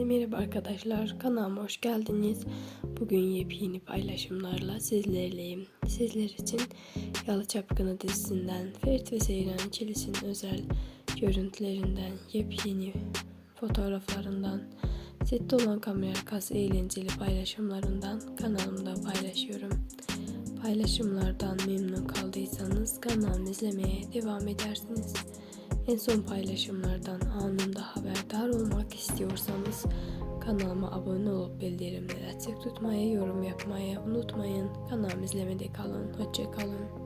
Herkese merhaba arkadaşlar. Kanalıma hoş geldiniz. Bugün yepyeni paylaşımlarla sizlerleyim. Sizler için Yalı Çapkını dizisinden Ferit ve Seyran ikilisinin özel görüntülerinden, yepyeni fotoğraflarından, sette olan kamera arkası eğlenceli paylaşımlarından kanalımda paylaşıyorum. Paylaşımlardan memnun kaldıysanız kanalımı izlemeye devam edersiniz. En son paylaşımlardan anında haberdar olmak istiyorsanız kanalıma abone olup bildirimleri açık tutmayı, yorum yapmayı unutmayın. Kanalımı izlemede kalın. Hoşça kalın.